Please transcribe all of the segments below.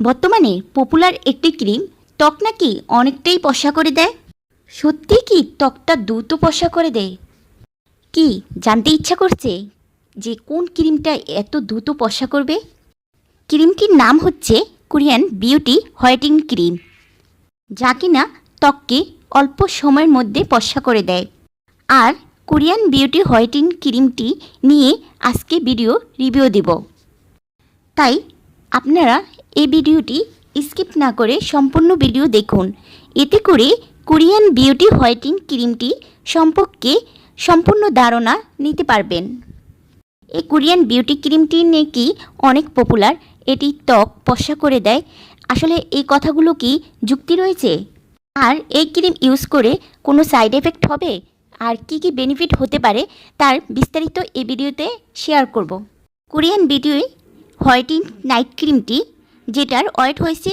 বর্তমানে পপুলার একটি ক্রিম ত্বক নাকি অনেকটাই পশা করে দেয়? সত্যি কি ত্বকটা দ্রুত পশা করে দেয়? কি জানতে ইচ্ছা করছে যে কোন ক্রিমটা এত দ্রুত পশা করবে? ক্রিমটির নাম হচ্ছে কোরিয়ান বিউটি হোয়াইটিং ক্রিম যা কিনা ত্বককে অল্প সময়ের মধ্যে পশা করে দেয়। আর কোরিয়ান বিউটি হোয়াইটিং ক্রিমটি নিয়ে আজকে ভিডিও রিভিউ দেব। তাই আপনারা এই ভিডিওটি স্কিপ না করে সম্পূর্ণ ভিডিও দেখুন। এতে করে কোরিয়ান বিউটি হোয়াইটিং ক্রিমটি সম্পর্কে সম্পূর্ণ ধারণা নিতে পারবেন। এই কোরিয়ান বিউটি ক্রিমটি নাকি অনেক পপুলার, এটি ত্বক পশা করে দেয়। আসলে এই কথাগুলো কি যুক্তি রয়েছে? আর এই ক্রিম ইউজ করে কোনো সাইড এফেক্ট হবে? আর কি কি বেনিফিট হতে পারে তার বিস্তারিত এই ভিডিওতে শেয়ার করব। কোরিয়ান বিউটি হোয়াইটিং নাইট ক্রিমটি যেটার ওয়েট হয়েছে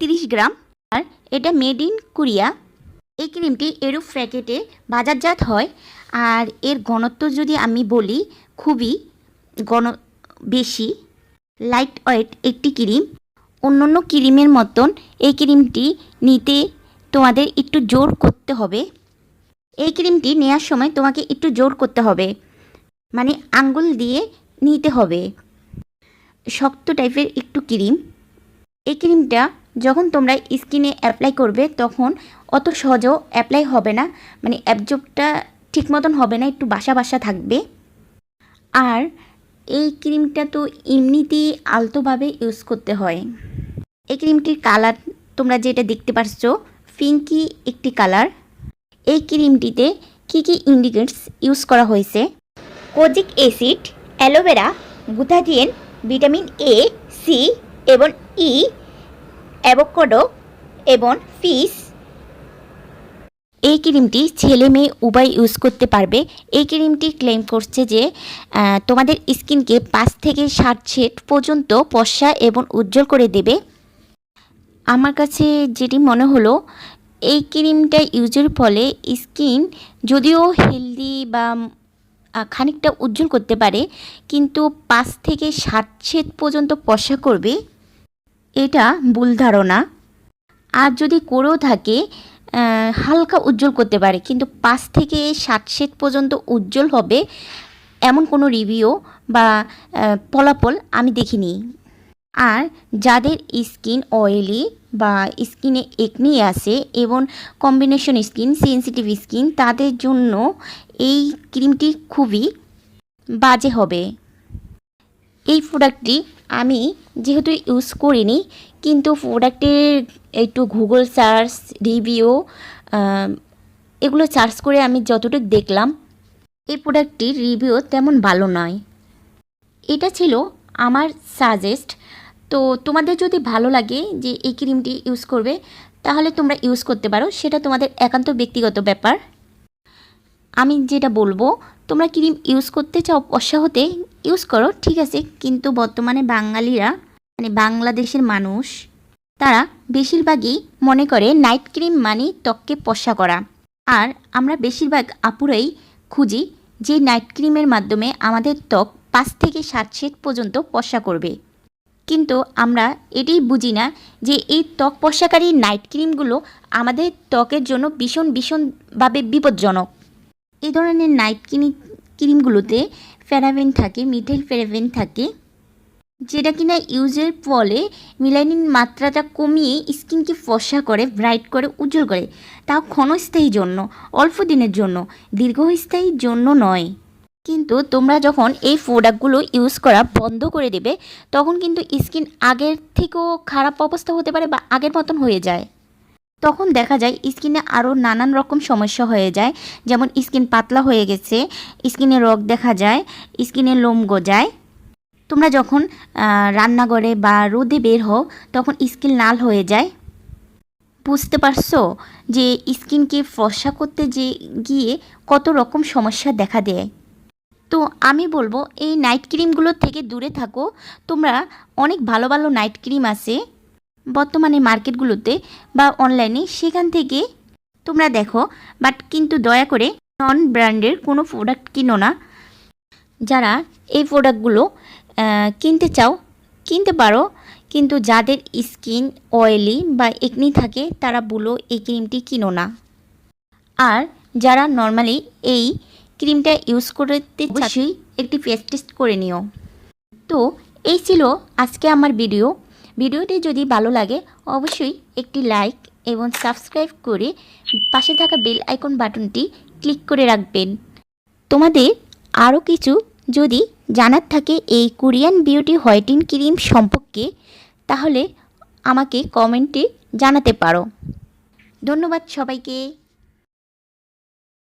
তিরিশ গ্রাম আর এটা মেড ইন কোরিয়া এই ক্রিমটি এরূপ প্যাকেটে বাজারজাত হয় আর এর ঘনত্ব যদি আমি বলি খুবই ঘন, বেশি। লাইট ওয়েট একটি ক্রিম। অন্যান্য ক্রিমের মতন এই ক্রিমটি নিতে তোমাদের একটু জোর করতে হবে। এই ক্রিমটি নেওয়ার সময় তোমাকে একটু জোর করতে হবে। মানে আঙ্গুল দিয়ে নিতে হবে। শক্ত টাইপের একটু ক্রিম। এই ক্রিমটা যখন তোমরা স্কিনে অ্যাপ্লাই করবে, তখন অত সহজেও অ্যাপ্লাই হবে না। মানে অ্যাবজবটা ঠিক মতন হবে না, একটু বাসা বাসা থাকবে। আর এই ক্রিমটা তো এমনিতেই আলতোভাবে ইউজ করতে হয়। এই ক্রিমটির কালার তোমরা যেটা দেখতে পাচ্ছ ফিঙ্কি একটি কালার এই ক্রিমটিতে কী কী ইনগ্রিডিয়েন্টস ইউজ করা হয়েছে? Kojic acid, aloe vera glutathione vitamin A C এবং ই, অ্যাভোকাডো এবং ফিস। এই ক্রিমটি ছেলে মেয়ে উভয় ইউজ করতে পারবে। এই ক্রিমটি ক্লেম করছে যে তোমাদের স্কিনকে পাঁচ থেকে ষাট শেড পর্যন্ত পশা এবং উজ্জ্বল করে দেবে। আমার কাছে যেটি মনে হলো, এই ক্রিমটা ইউজের ফলে স্কিন যদিও হেলদি বা খানিকটা উজ্জ্বল করতে পারে, কিন্তু পাঁচ থেকে ষাট শেড পর্যন্ত পশা করবে। এটা ভুল ধারণা। আর যদি করেও থাকে হালকা উজ্জ্বল করতে পারে, কিন্তু পাঁচ থেকে ষাট শেড পর্যন্ত উজ্জ্বল হবে এমন কোনো রিভিউ বা ফলাফল আমি দেখিনি। আর যাদের স্কিন অয়েলি বা স্কিনে একনি আসে এবং কম্বিনেশন স্কিন সেন্সিটিভ স্কিন তাদের জন্য এই ক্রিমটি খুবই বাজে হবে। এই প্রোডাক্টটি আমি যেহেতু ইউজ করিনি, কিন্তু প্রোডাক্টের একটু গুগল সার্চ রিভিউ এগুলো সার্চ করে আমি যতটুকু দেখলাম, এই প্রোডাক্টটির রিভিউ তেমন ভালো নয়। এটা ছিল আমার সাজেস্ট তো তোমাদের যদি ভালো লাগে যে এই ক্রিমটি ইউজ করবে, তাহলে তোমরা ইউজ করতে পারো। সেটা তোমাদের একান্ত ব্যক্তিগত ব্যাপার। আমি যেটা বলব, তোমরা ক্রিম ইউজ করতে চাও পয়সা হতে ইউজ করো, ঠিক আছে? কিন্তু বর্তমানে বাঙালিরা মানে বাংলাদেশের মানুষ, তারা বেশিরভাগই মনে করে নাইট ক্রিম মানে ত্বককে পশা করা। আর আমরা বেশিরভাগ আপুরাই খুঁজি যে নাইট ক্রিমের মাধ্যমে আমাদের ত্বক পাঁচ থেকে সাত শেড পর্যন্ত পশা করবে। কিন্তু আমরা এটাই বুঝি না যে এই ত্বক পশাকারী নাইট ক্রিমগুলো আমাদের ত্বকের জন্য ভীষণ, ভীষণভাবে বিপজ্জনক। এই ধরনের নাইট ক্রিম ক্রিমগুলোতে ফ্যারাবেন থাকে, মিথেল ফ্যারাবেন থাকে, যেটা কিনা ইউজের ফলে মিলানিন মাত্রাটা কমিয়ে স্কিনকে ফসা করে, ব্রাইট করে, উজ্জ্বল করে। তাও ক্ষণস্থায়ী জন্য, অল্প দিনের জন্য দীর্ঘস্থায়ীর জন্য নয়। কিন্তু তোমরা যখন এই প্রোডাক্টগুলো ইউজ করা বন্ধ করে দেবে, তখন কিন্তু স্কিন আগের থেকেও খারাপ অবস্থা হতে পারে বা আগের মতন হয়ে যায়। তখন দেখা যায় স্কিনে আরও নানান রকম সমস্যা হয়ে যায়। যেমন স্কিন পাতলা হয়ে গেছে, স্কিনে রগ দেখা যায়, স্কিনে লোম গজায়। তোমরা যখন রান্নাঘরে বা রোদে বের হও, তখন স্কিন লাল হয়ে যায়। বুঝতে পারছ যে স্কিনকে ফর্সা করতে যে গিয়ে কত রকম সমস্যা দেখা দেয়। তো আমি বলব, এই নাইট ক্রিমগুলোর থেকে দূরে থাকো। তোমরা অনেক ভালো ভালো নাইট ক্রিম আছে। বর্তমানে মার্কেটগুলোতে বা অনলাইনে সেখান থেকে তোমরা দেখো বাট কিন্তু দয়া করে নন ব্র্যান্ডের কোনো প্রোডাক্ট কিনো না। যারা এই প্রোডাক্টগুলো কিনতে চাও কিনতে পারো কিন্তু যাদের স্কিন অয়েলি বা একনি থাকে তারা বলো এই ক্রিমটি কিনো না। আর যারা নর্মালি এই ক্রিমটা ইউজ করতে অবশ্যই। একটি ফেস টেস্ট করে নিও। তো এই ছিল আজকে আমার ভিডিও ভিডিওটি যদি ভালো লাগে, অবশ্যই একটি লাইক এবং সাবস্ক্রাইব করে পাশে থাকা বেল আইকন বাটনটি ক্লিক করে রাখবেন। তোমাদের আরও কিছু যদি জানার থাকে এই কোরিয়ান বিউটি হোয়াইটিং ক্রিম সম্পর্কে, তাহলে আমাকে কমেন্টে জানাতে পারো। ধন্যবাদ সবাইকে।